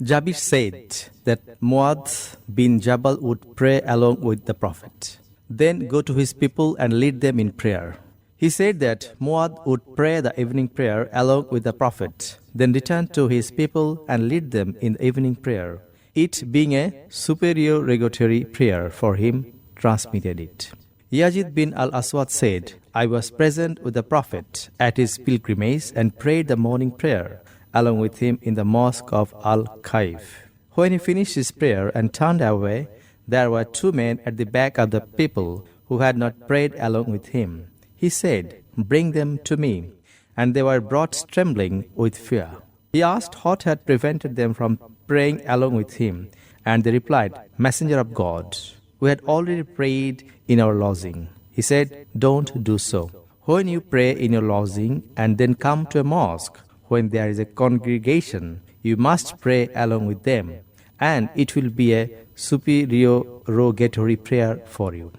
Jabir said that Muadh bin Jabal would pray along with the Prophet, then go to his people and lead them in prayer. He said that Muadh would pray the evening prayer along with the Prophet, then return to his people and lead them in the evening prayer. It being a supererogatory prayer for him, transmitted it. Yazid bin al Aswad said, I was present with the Prophet at his pilgrimage and prayed the morning prayer along with him in the mosque of Al Khaif. When he finished his prayer and turned away, there were two men at the back of the people who had not prayed along with him. He said, Bring them to me. And they were brought trembling with fear. He asked what had prevented them from praying along with him, and they replied, Messenger of God, we had already prayed in our lodging. He said, Don't do so. When you pray in your lodging and then come to a mosque, when there is a congregation, you must pray along with them, and it will be a superior supererogatory prayer for you.